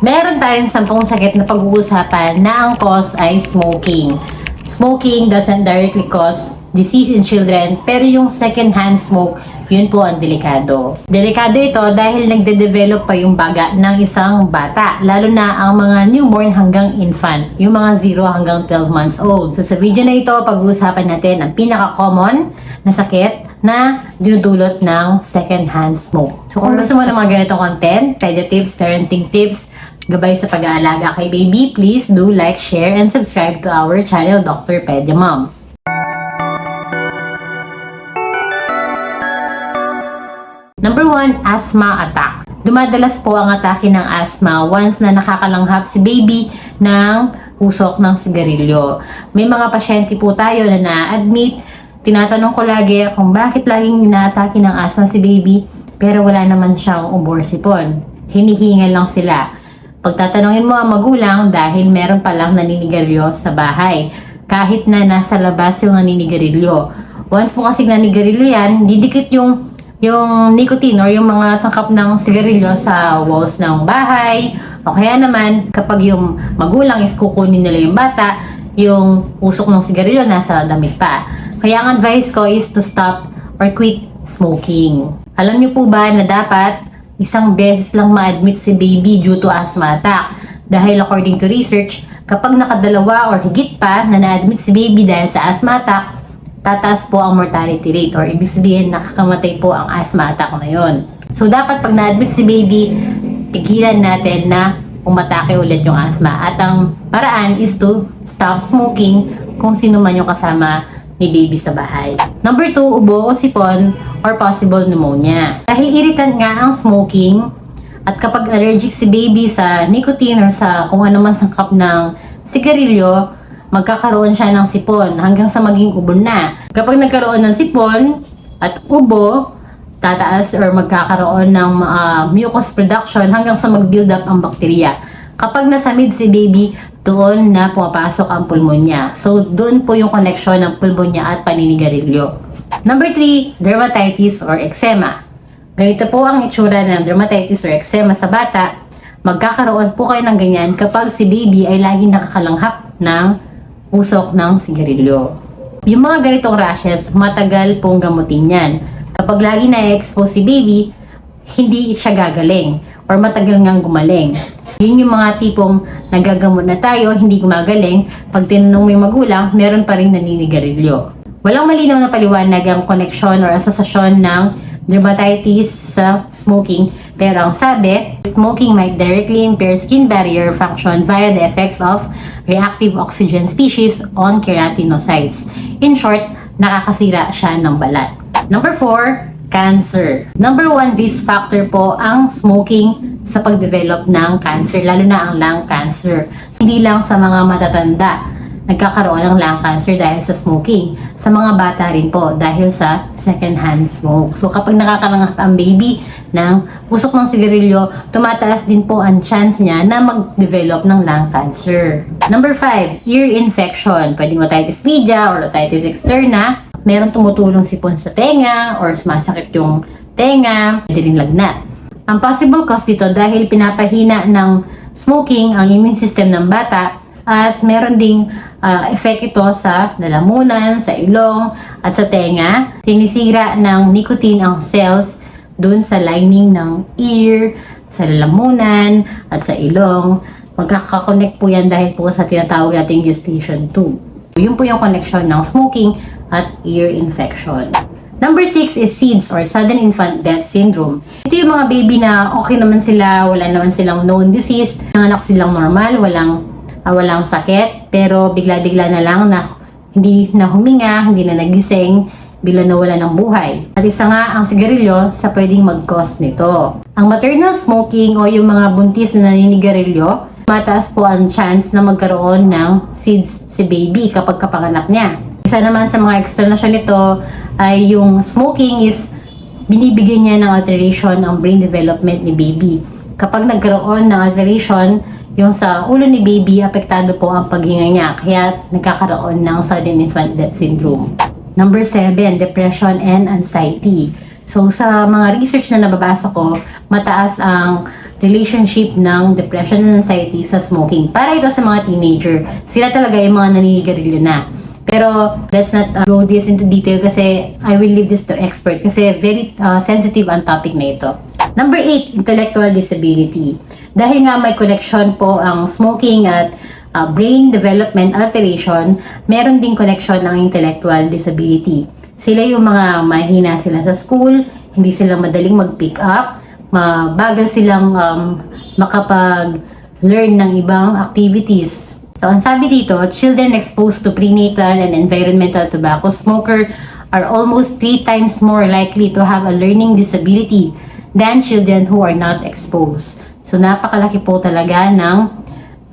Meron tayong sampung sakit na pag-uusapan na ang cause ay smoking. Smoking doesn't directly cause disease in children, pero yung second-hand smoke, yun po ang delikado. Delikado ito dahil nagde-develop pa yung baga ng isang bata, lalo na ang mga newborn hanggang infant, yung mga 0 hanggang 12 months old. So sa video na ito, pag-uusapan natin ang pinaka-common na sakit na dinudulot ng second-hand smoke. So kung gusto mo ng mga ganitong content, pwede tips, parenting tips, gabay sa pag-aalaga kay baby, please do like, share, and subscribe to our channel, Dr. Pedia Mom. Number one, asthma attack. Dumadalas po ang atake ng asthma once na nakakalanghap si baby ng usok ng sigarilyo. May mga pasyente po tayo na na-admit, tinatanong ko lagi kung bakit laging inaatake ng asthma si baby pero wala naman siyang uborsipon. Hinihingal lang sila. Pagtatanungin mo ang magulang dahil meron palang naninigarilyo sa bahay. Kahit na nasa labas yung naninigarilyo. Once mo kasing naninigarilyo yan, didikit yung yung nicotine or yung mga sangkap ng sigarilyo sa walls ng bahay. O kaya naman, kapag yung magulang is kukunin nila yung bata, yung usok ng sigarilyo nasa damit pa. Kaya ang advice ko is to stop or quit smoking. Alam niyo po ba na dapat isang beses lang ma-admit si baby due to asthma attack? Dahil according to research, kapag nakadalawa or higit pa na na-admit si baby dahil sa asthma attack, tataas po ang mortality rate or ibig sabihin nakakamatay po ang asthma attack na yon. So dapat pag na-admit si baby, pigilan natin na umatake ulit yung asthma. At ang paraan is to stop smoking kung sino man yung kasama ni baby sa bahay. Number two, ubo o sipon or possible pneumonia. Dahil irritant nga ang smoking at kapag allergic si baby sa nicotine or sa kung ano man sangkap ng sigarilyo, magkakaroon siya ng sipon hanggang sa maging ubo na. Kapag nagkaroon ng sipon at ubo, tataas or magkakaroon ng ah, mucus production hanggang sa mag-build up ang bakterya. Kapag nasa mid si baby, doon na pumapasok ang pulmonya. So, doon po yung connection ng pulmonya at paninigarilyo. Number 3, dermatitis or eczema. Ganito po ang itsura ng dermatitis or eczema sa bata. Magkakaroon po kayo ng ganyan kapag si baby ay lagi nakakalanghap ng usok ng sigarilyo. Yung mga ganitong rashes, matagal pong gamutin yan. Kapag lagi na-expose si baby, hindi siya gagaling or matagal ngang gumaling. Yun yung mga tipong nagagamot na tayo, hindi gumagaling. Pag tinanong mo yung magulang, meron pa rin naninigarilyo. Walang malinaw na paliwanag ang koneksyon or asosasyon ng dermatitis sa smoking. Pero ang sabi, smoking might directly impair skin barrier function via the effects of reactive oxygen species on keratinocytes. In short, nakakasira siya ng balat. Number 4, cancer. Number 1 risk factor po ang smoking sa pagdevelop ng cancer, lalo na ang lung cancer. So, hindi lang sa mga matatanda nagkakaroon ng lung cancer dahil sa smoking. Sa mga bata rin po dahil sa second-hand smoke. So kapag nakakalanghap ang baby ng usok ng sigarilyo, tumataas din po ang chance niya na mag-develop ng lung cancer. Number 5, ear infection. Pwedeng otitis media or otitis externa. Meron tumutulong sipon sa tenga or sumasakit yung tenga, pwede rin lagnat. Ang possible cause dito dahil pinapahina ng smoking ang immune system ng bata at meron ding ah, effect ito sa lalamunan, sa ilong, at sa tenga. Sinisira ng nicotine ang cells dun sa lining ng ear, sa lalamunan, at sa ilong. Magkakakonect po yan dahil po sa tinatawag nating gestation 2. Yun po yung connection ng smoking at ear infection. Number 6 is SIDS or Sudden Infant Death Syndrome. Ito yung mga baby na okay naman sila, wala naman silang known disease, nanganak silang normal, walang ah, walang sakit, pero bigla-bigla na lang na hindi na huminga, hindi na nagising, bigla nawala ng buhay. At isa nga ang sigarilyo sa pwedeng mag-cause nito. Ang maternal smoking o yung mga buntis na naninigarilyo, mataas po ang chance na magkaroon ng SIDS si baby kapag kapanganak niya. Isa naman sa mga explanation nito ay yung smoking is binibigyan niya ng alteration ang brain development ni baby. Kapag nagkaroon ng alteration, yung sa ulo ni baby, apektado po ang paghinga niya, kaya nagkakaroon ng sudden infant death syndrome. Number 7, depression and anxiety. So, sa mga research na nababasa ko, mataas ang relationship ng depression and anxiety sa smoking. Para ito sa mga teenager, sila talaga yung mga naninigarilyo na. Pero let's not uh, go this into detail kasi I will leave this to expert kasi very uh, sensitive ang topic na ito. Number 8, intellectual disability. Dahil nga may connection po ang smoking at uh, brain development alteration, meron din connection ng intellectual disability. Sila yung mga mahina sila sa school, hindi sila madaling mag-pick up, mabagal silang um, makapag-learn ng ibang activities. So, ang sabi dito, children exposed to prenatal and environmental tobacco smoker are almost three times more likely to have a learning disability than children who are not exposed. So, napakalaki po talaga ng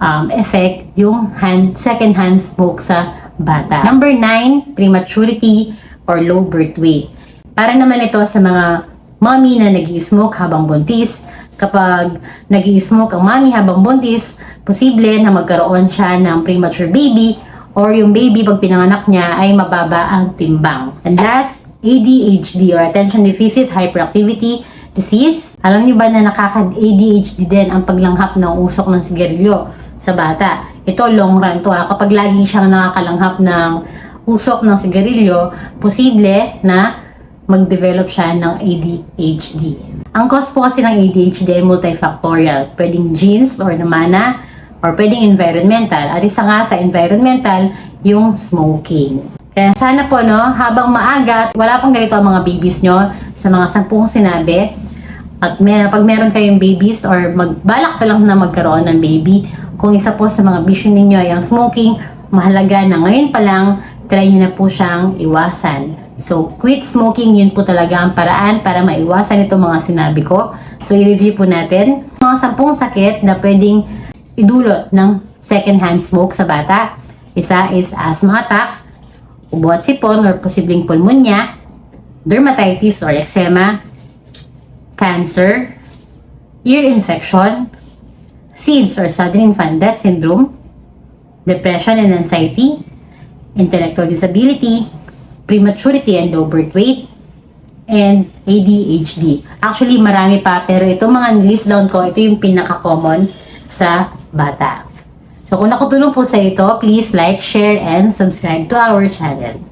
um, effect yung hand, second-hand smoke sa bata. Number 9, prematurity or low birth weight. Para naman ito sa mga mommy na nag smoke habang buntis. Kapag nag smoke ang mommy habang buntis, posible na magkaroon siya ng premature baby or yung baby pag pinanganak niya ay mababa ang timbang. And last, ADHD or Attention Deficit Hyperactivity Disease. Alam niyo ba na nakaka-ADHD din ang paglanghap ng usok ng sigarilyo sa bata? Ito long run to ah. Kapag lagi siyang nakakalanghap ng usok ng sigarilyo, posible na mag-develop siya ng ADHD. Ang cause po kasi ng ADHD ay multifactorial. Pwedeng genes or namana or pwedeng environmental. At isa nga sa environmental, yung smoking. Kaya sana po, no, habang maaga wala pang ganito ang mga babies nyo sa mga sampung sinabi, at may, pag meron kayong babies or magbalak pa lang na magkaroon ng baby, kung isa po sa mga vision ninyo ay ang smoking, mahalaga na ngayon pa lang, try nyo na po siyang iwasan. So, quit smoking, yun po talaga ang paraan para maiwasan itong mga sinabi ko. So, i-review po natin mga sampung sakit na pwedeng idulot ng second-hand smoke sa bata. Isa is asthma attack, ubo at sipon or posibleng pulmonya, dermatitis or eczema, cancer, ear infection, SIDS or sudden infant death syndrome, depression and anxiety, intellectual disability, prematurity and low birth weight, and ADHD. Actually, marami pa, pero itong mga list down ko, ito yung pinaka-common sa bata. So, kung nakatulong po sa ito, please like, share, and subscribe to our channel.